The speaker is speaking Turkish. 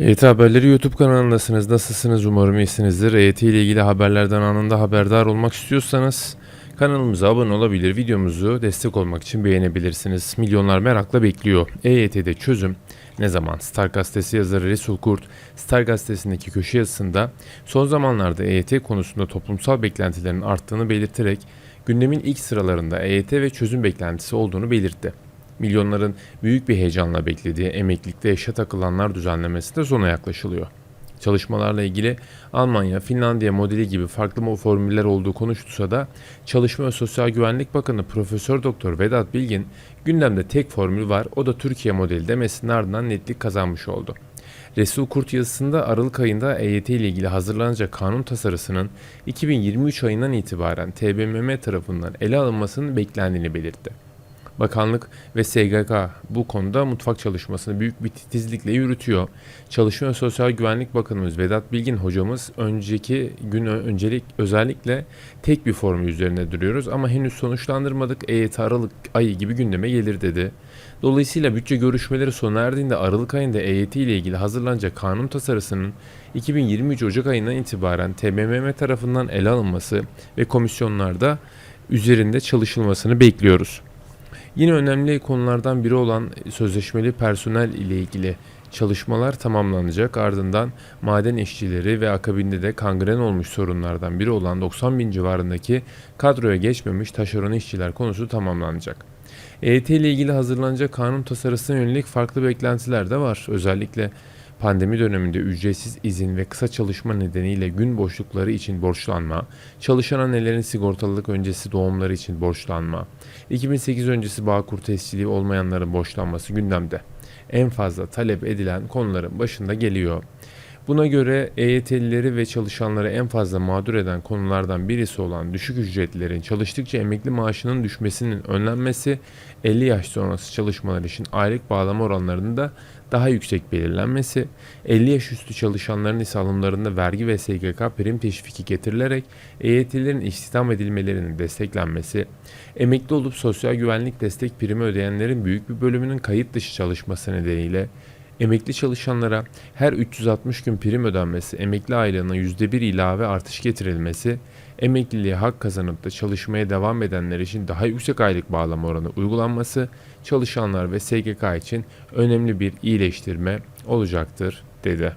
EYT Haberleri YouTube kanalındasınız. Nasılsınız? Umarım iyisinizdir. EYT ile ilgili haberlerden anında haberdar olmak istiyorsanız kanalımıza abone olabilir, videomuzu destek olmak için beğenebilirsiniz. Milyonlar merakla bekliyor. EYT'de çözüm ne zaman? Star Gazetesi yazarı Resul Kurt, Star Gazetesi'ndeki köşe yazısında son zamanlarda EYT konusunda toplumsal beklentilerin arttığını belirterek gündemin ilk sıralarında EYT ve çözüm beklentisi olduğunu belirtti milyonların büyük bir heyecanla beklediği emeklilikte yaşa takılanlar düzenlemesi de sona yaklaşılıyor. Çalışmalarla ilgili Almanya, Finlandiya modeli gibi farklı formüller olduğu konuşulsa da Çalışma ve Sosyal Güvenlik Bakanı Profesör Doktor Vedat Bilgin gündemde tek formül var o da Türkiye modeli demesinin ardından netlik kazanmış oldu. Resul Kurt yazısında Aralık ayında EYT ile ilgili hazırlanacak kanun tasarısının 2023 ayından itibaren TBMM tarafından ele alınmasının beklendiğini belirtti. Bakanlık ve SGK bu konuda mutfak çalışmasını büyük bir titizlikle yürütüyor. Çalışma ve Sosyal Güvenlik Bakanımız Vedat Bilgin hocamız önceki gün öncelik özellikle tek bir formül üzerine duruyoruz ama henüz sonuçlandırmadık. EYT Aralık ayı gibi gündeme gelir dedi. Dolayısıyla bütçe görüşmeleri sona erdiğinde Aralık ayında EYT ile ilgili hazırlanacak kanun tasarısının 2023 Ocak ayından itibaren TBMM tarafından ele alınması ve komisyonlarda üzerinde çalışılmasını bekliyoruz. Yine önemli konulardan biri olan sözleşmeli personel ile ilgili çalışmalar tamamlanacak. Ardından maden işçileri ve akabinde de kangren olmuş sorunlardan biri olan 90 bin civarındaki kadroya geçmemiş taşeron işçiler konusu tamamlanacak. EYT ile ilgili hazırlanacak kanun tasarısına yönelik farklı beklentiler de var. Özellikle pandemi döneminde ücretsiz izin ve kısa çalışma nedeniyle gün boşlukları için borçlanma, çalışan annelerin sigortalılık öncesi doğumları için borçlanma, 2008 öncesi Bağkur tescili olmayanların borçlanması gündemde. En fazla talep edilen konuların başında geliyor. Buna göre EYT'lileri ve çalışanları en fazla mağdur eden konulardan birisi olan düşük ücretlilerin çalıştıkça emekli maaşının düşmesinin önlenmesi, 50 yaş sonrası çalışmalar için aylık bağlama oranlarının da daha yüksek belirlenmesi, 50 yaş üstü çalışanların ise alımlarında vergi ve SGK prim teşviki getirilerek EYT'lilerin istihdam edilmelerinin desteklenmesi, emekli olup sosyal güvenlik destek primi ödeyenlerin büyük bir bölümünün kayıt dışı çalışması nedeniyle Emekli çalışanlara her 360 gün prim ödenmesi, emekli aylığına %1 ilave artış getirilmesi, emekliliğe hak kazanıp da çalışmaya devam edenler için daha yüksek aylık bağlama oranı uygulanması, çalışanlar ve SGK için önemli bir iyileştirme olacaktır, dedi.